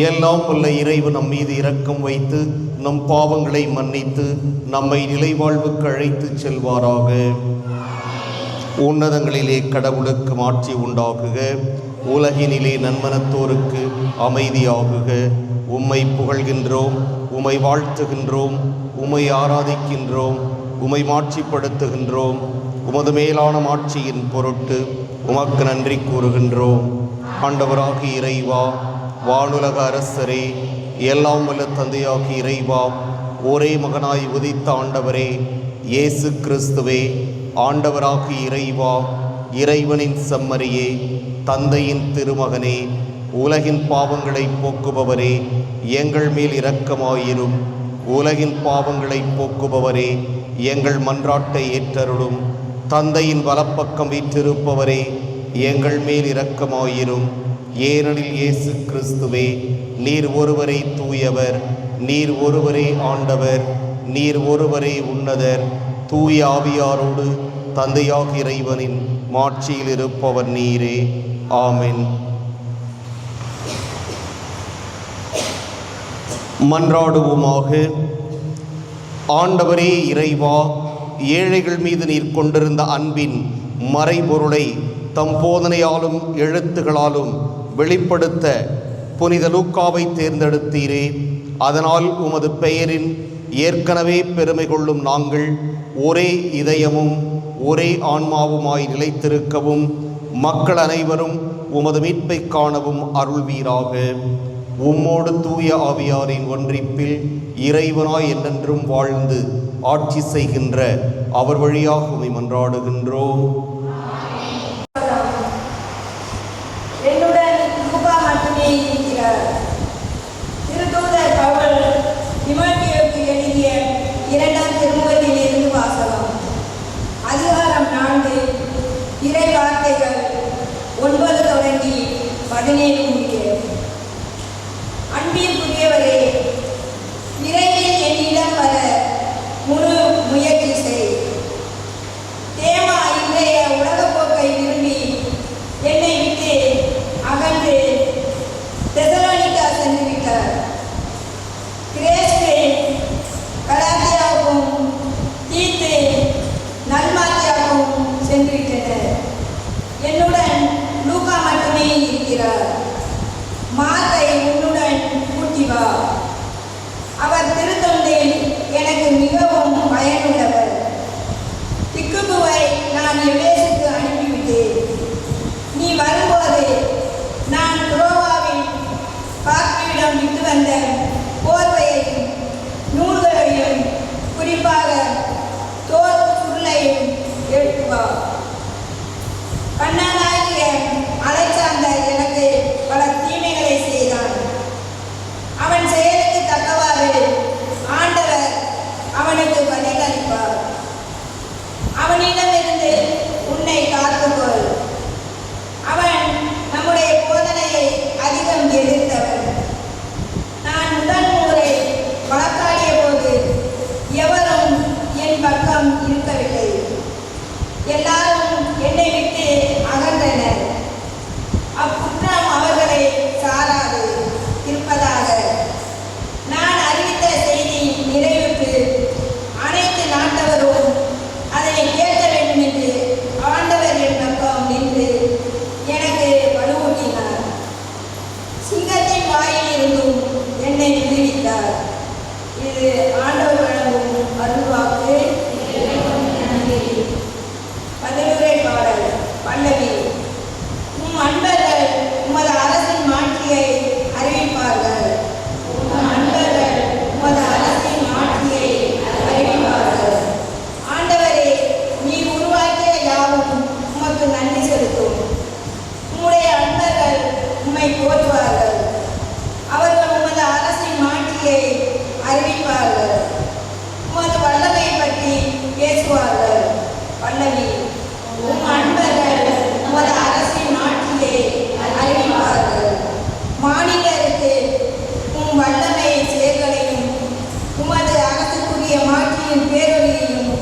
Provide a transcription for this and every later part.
எல்லாம் உள்ள இறைவு நம் மீது இரக்கம் வைத்து நம் பாவங்களை மன்னித்து நம்மை நிலைவாழ்வுக்கு அழைத்து செல்வாராக. உன்னதங்களிலே கடவுளுக்கு மாட்சி உண்டாகுக. உலகினிலே நன்மனத்தோருக்கு அமைதியாகுக. உம்மை புகழ்கின்றோம் உம்மை வாழ்த்துகின்றோம் உம்மை ஆராதிக்கின்றோம் உம்மை மாட்சிப்படுத்துகின்றோம். உமது மேலான மாட்சியின் பொருட்டு உமக்கு நன்றி கூறுகின்றோம். ஆண்டவராகி இறைவா வானுலக அரசரே எல்லாம் வல்ல தந்தையாகி இறைவா ஒரே மகனாய் உதித்த ஆண்டவரே இயேசு கிறிஸ்துவே ஆண்டவராகி இறைவா இறைவனின் செம்மறியே தந்தையின் திருமகனே உலகின் பாவங்களை போக்குபவரே எங்கள் மேல் இரக்கமாயிரும். உலகின் பாவங்களை போக்குபவரே எங்கள் மன்றாட்டை ஏற்றருளும். தந்தையின் வலப்பக்கம் வீற்றிருப்பவரே எங்கள் மேல் இரக்கமாயிரும். ஏனெனில் இயேசு கிறிஸ்துவே நீர் ஒருவரை தூயவர் நீர் ஒருவரே ஆண்டவர் நீர் ஒருவரை உன்னதர் தூய ஆவியாரோடு தந்தையாக இறைவனின் மாட்சியில் இருப்பவர் நீரே. ஆமென். மன்றாடுவோமாக. ஆண்டவரே இறைவா ஏழைகள் மீது நீர் கொண்டிருந்த அன்பின் மறைபொருளை தம் போதனையாலும் எழுத்துகளாலும் வெளிப்படுத்த புனித லூக்காவை தேர்ந்தெடுத்தீரே. அதனால் உமது பெயரின் ஏற்கனவே பெருமை கொள்ளும் நாங்கள் ஒரே இதயமும் ஒரே ஆன்மாவுமாய் நிலைத்திருக்கவும் மக்கள் அனைவரும் உமது மீட்பை காணவும் அருள்வீராக. உம்மோடு தூய ஆவியாரின் ஒன்றிப்பில் இறைவனாய் என்றென்றும் வாழ்ந்து ஆட்சி செய்கின்ற அவர் வழியாக உமை மன்றாடுகின்றோம். erro கூடிய மாற்றியின் பேரொழியையும்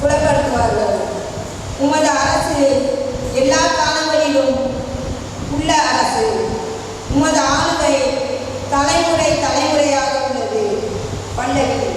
புலப்படுத்துவார்கள். உமது அரசு எல்லா காலங்களிலும் உள்ள அரசு. உமது ஆளுகை தலைமுறை தலைமுறையாக உள்ளது. பல்லவி.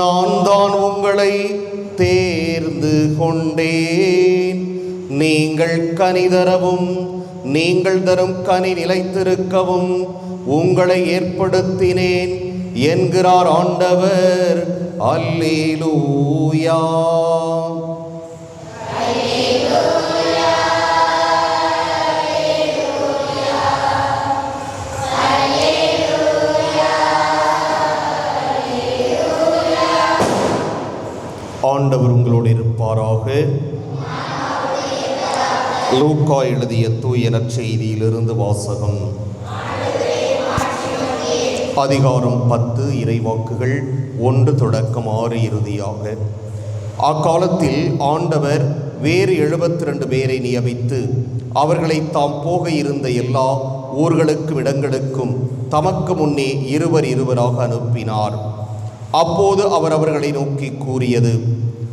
நான் தான் உங்களை தேர்ந்து கொண்டேன். நீங்கள் கனி தரவும் நீங்கள் தரும் கனி நிலைத்திருக்கவும் உங்களை ஏற்படுத்தினேன் என்கிறார் ஆண்டவர். அல்லேலூயா. ஆண்டவர் உங்களோடு இருப்பாராக. லூக்கா எழுதிய தூய நற்செய்தியிலிருந்து வாசகம். அதிகாரம் பத்து இறைவாக்குகள் ஒன்று தொடக்கம் ஆறு இறுதியாக. அக்காலத்தில் ஆண்டவர் வேறு எழுபத்தி ரெண்டு பேரை நியமித்து அவர்களை தாம் போக இருந்த எல்லா ஊர்களுக்கும் இடங்களுக்கும் தமக்கு முன்னே இருவர் இருவராக அனுப்பினார். அப்போது அவர் அவர்களை நோக்கி கூறியது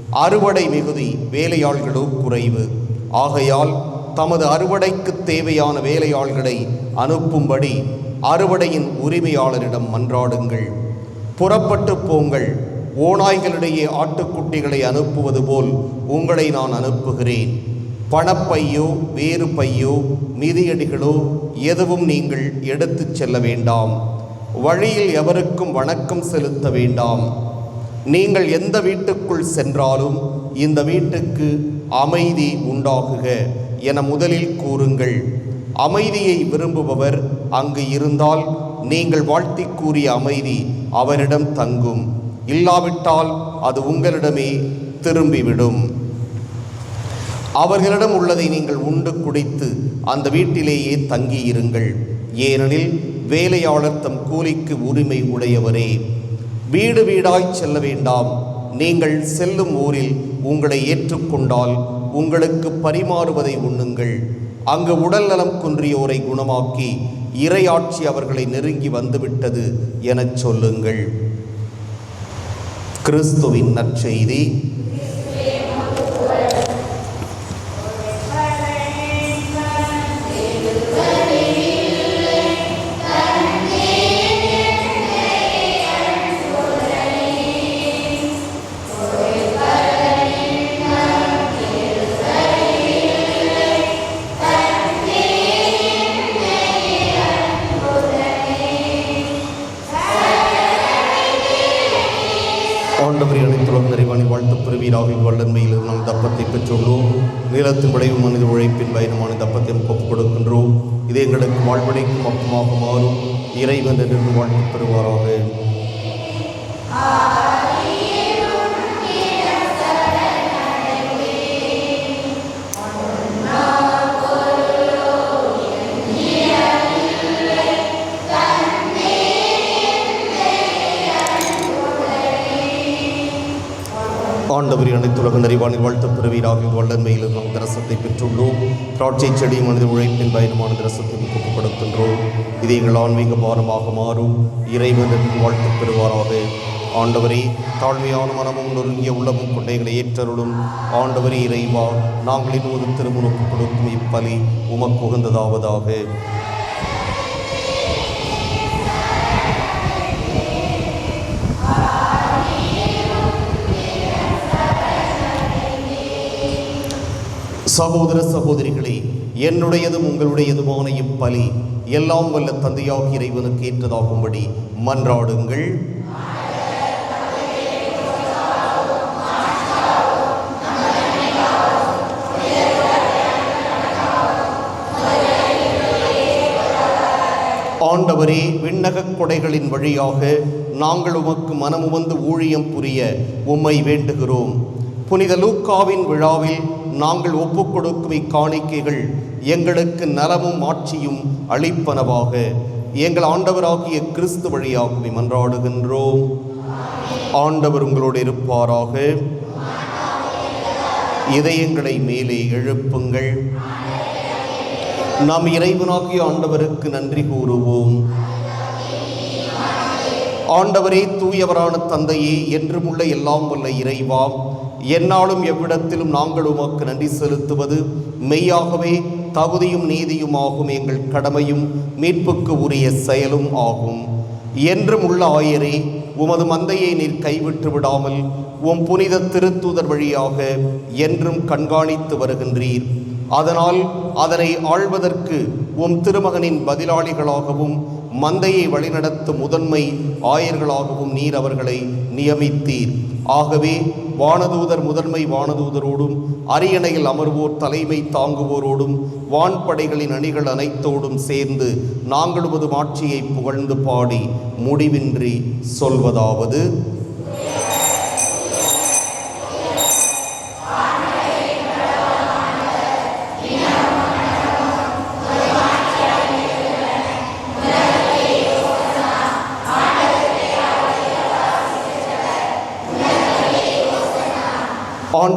அறுவடை மிகுதி வேலையாள்களோ குறைவு. ஆகையால் தமது அறுவடைக்கு தேவையான வேலையாள்களை அனுப்பும்படி அறுவடையின் உரிமையாளரிடம் மன்றாடுங்கள். புறப்பட்டு போங்கள். ஓநாய்களிடையே ஆட்டுக்குட்டிகளை அனுப்புவது போல் உங்களை நான் அனுப்புகிறேன். பணப்பையோ வேறு பையோ மிதியடிகளோ எதுவும் நீங்கள் எடுத்துச் செல்ல வேண்டாம். வழியில் எவருக்கும் வணக்கம் செலுத்த வேண்டாம். நீங்கள் எந்த வீட்டுக்குள் சென்றாலும் இந்த வீட்டுக்கு அமைதி உண்டாகுக என முதலில் கூறுங்கள். அமைதியை விரும்புபவர் அங்கு இருந்தால் நீங்கள் வாழ்த்தி கூறிய அமைதி அவரிடம் தங்கும். இல்லாவிட்டால் அது உங்களிடமே திரும்பிவிடும். அவர்களிடம் உள்ளதை நீங்கள் உண்டு குடித்து அந்த வீட்டிலேயே தங்கியிருங்கள். ஏனெனில் வேலையாளர் தம் கூலிக்கு உரிமை உடையவரே. வீடு வீடாய் செல்ல வேண்டாம். நீங்கள் செல்லும் ஊரில் உங்களை ஏற்றுக்கொண்டால் உங்களுக்கு பரிமாறுவதை உண்ணுங்கள். அங்கு உடல் நலம் குன்றியோரை குணமாக்கி இறையாட்சி அவர்களை நெருங்கி வந்துவிட்டது எனச் சொல்லுங்கள். கிறிஸ்துவின் நற்செய்தி. நீராவின் வல்லன்மையில் நாம் தப்பத்தை பெற்றுள்ளோம். நீளத்தின் விளைவு மனித உழைப்பின் பயணமான தப்பத்தை ஒப்புக் கொடுக்கின்றோம். இது எங்களுக்கு வாழ்வடைக்கும் அப்பமாக மாறும் இறைவன் என்று வாழ்த்து பெறுவாராக. ஆண்டவரி அனைத்துலக நிறைவான வாழ்த்து பிறவியாக வல்லன்மையில் நாம் தரசத்தை பெற்றுள்ளோம். திராட்சை செடி மனித உழைப்பின் பயணமான தரசத்தை ஒப்புப்படுத்துகின்றோம் இது எங்கள் ஆன்மீக பாரமாக மாறும். இறைவனின் வாழ்த்து பெறுவாராக. ஆண்டவரே தாழ்மையான மனமும் நொறுங்கிய உள்ளமும் கொண்ட எங்களை ஏற்றருளும். ஆண்டவரே இறைவா நாங்களின் ஒரு திருமுறுப்பு கொடுக்கும் இப்பலி உமக்கு உகந்ததாவதாக. சகோதர சகோதரிகளே என்னுடையதும் உங்களுடையதுமான இப்பலி எல்லாம் வல்ல தந்தையாக இறைவனுக்கு ஏற்றதாகும்படி மன்றாடுங்கள். ஆண்டவரே விண்ணகக் கொடைகளின் வழியாக நாங்கள் உமக்கு மனமுவந்து ஊழியம் புரிய உம்மை வேண்டுகிறோம். புனித லூக்காவின் விழாவில் நாங்கள் ஒப்புக் கொடுக்கும் இக்காணிக்கைகள் எங்களுக்கு நலமும் ஆட்சியும் அளிப்பனவாக. எங்கள் ஆண்டவராகிய கிறிஸ்து வழியாகவே மன்றாடுகின்றோம் ஆண்டவர் உங்களோடு இருப்பாராக. இதயங்களை மேலே எழுப்புங்கள். நாம் இறைவனாகிய ஆண்டவருக்கு நன்றி கூறுவோம். ஆண்டவரே தூயவரான தந்தையே என்றுமுள்ள எல்லாம் உள்ள இறைவா எந்நாளும் எவ்விடத்திலும் நாங்கள் உமக்கு நன்றி செலுத்துவது. மெய்யாகவே தகுதியும் நீதியுமாகும் எங்கள் கடமையும் மீட்புக்கு உரிய செயலும் ஆகும். என்றும் உள்ள ஆயரே உமது மந்தையை நீர் கைவிட்டு விடாமல் உம் புனித திருத்தூதர் வழியாக என்றும் கண்காணித்து வருகின்றீர். அதனால் அதனை ஆள்வதற்கு உம் திருமகனின் பதிலாளிகளாகவும் மந்தையை வழிநடத்தும் முதன்மை ஆயர்களாகவும் நீர் அவர்களை நியமித்தீர். ஆகவே வானதூதர் முதன்மை வானதூதரோடும் அரியணையில் அமர்வோர் தலைமை தாங்குவோரோடும் வான்படைகளின் அணிகள் அனைத்தோடும் சேர்ந்து நாங்களுமது ஆட்சியை புகழ்ந்து பாடி முடிவின்றி சொல்வதாவது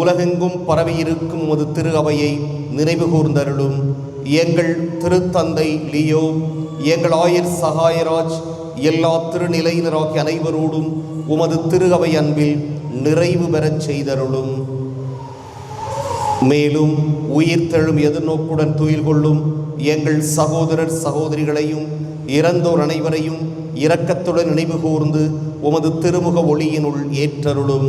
உலகெங்கும் பரவியிருக்கும் உமது திரு அவையை நினைவு கூர்ந்தருளும் எங்கள் திருத்தந்தை லியோ எங்கள் ஆயர் சகாயராஜ் எல்லா திருநிலையினராகிய அனைவரோடும் உமது திரு அவை அன்பில் நிறைவு பெறச் செய்தருளும். மேலும் உயிர்த்தெழும் எதிர்நோக்குடன் துயில் கொள்ளும் எங்கள் சகோதரர் சகோதரிகளையும் இறந்தோர் அனைவரையும் இரக்கத்துடன் நினைவு கூர்ந்து உமது திருமுக ஒளியினுள் ஏற்றருளும்.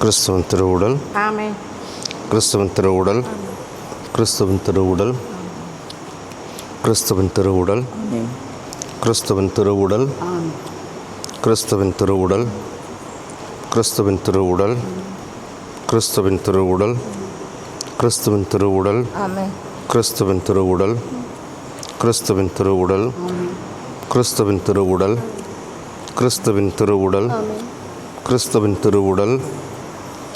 கிறிஸ்துவின் திருவுடல் கிறிஸ்துவின் திருவுடல் கிறிஸ்துவின் திருவுடல் கிறிஸ்துவின் திருவுடல் கிறிஸ்துவின் திருவுடல் கிறிஸ்துவின் திருவுடல் கிறிஸ்துவின் திருவுடல் கிறிஸ்துவின் திருவுடல் கிறிஸ்துவின் திருவுடல் கிறிஸ்துவின் திருவுடல் கிறிஸ்துவின் திருவுடல் கிறிஸ்துவின் திருவுடல் கிறிஸ்துவின் திருவுடல் கிறிஸ்துவின் திருவுடல்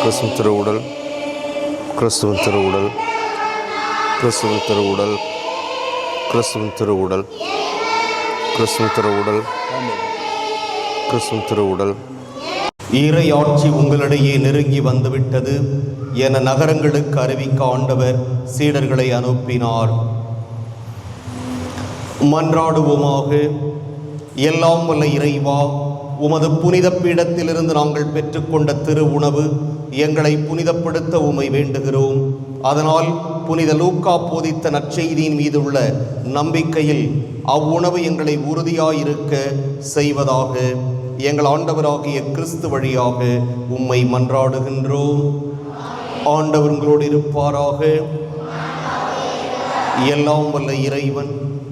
கிறிஸ்துவ திருவுடல் திரு திருவுடல் கிறிஸ்துவ திருவுடல் உடல் திருவுடல் திரு திருவுடல் கிறிஸ்துவ திருவுடல். உடல் இறையாட்சி உங்களிடையே நெருங்கி வந்துவிட்டது என நகரங்களுக்கு அறிவிக்க ஆண்டவர் சீடர்களை அனுப்பினார். மன்றாடுவோமாக. எல்லாம் வல்ல இறைவா உமது புனித பீடத்திலிருந்து நாங்கள் பெற்றுக்கொண்ட திரு உணவு எங்களை புனிதப்படுத்த உமை வேண்டுகிறோம். அதனால் புனித லூக்கா போதித்த நற்செய்தியின் மீது உள்ள நம்பிக்கையில் அவ்வுணவு எங்களை உறுதியாயிருக்க செய்வதாக எங்கள் ஆண்டவராகிய கிறிஸ்து வழியாக உம்மை மன்றாடுகின்றோம். ஆண்டவர் உங்களோடு இருப்பாராக. எல்லாம் வல்ல இறைவன்.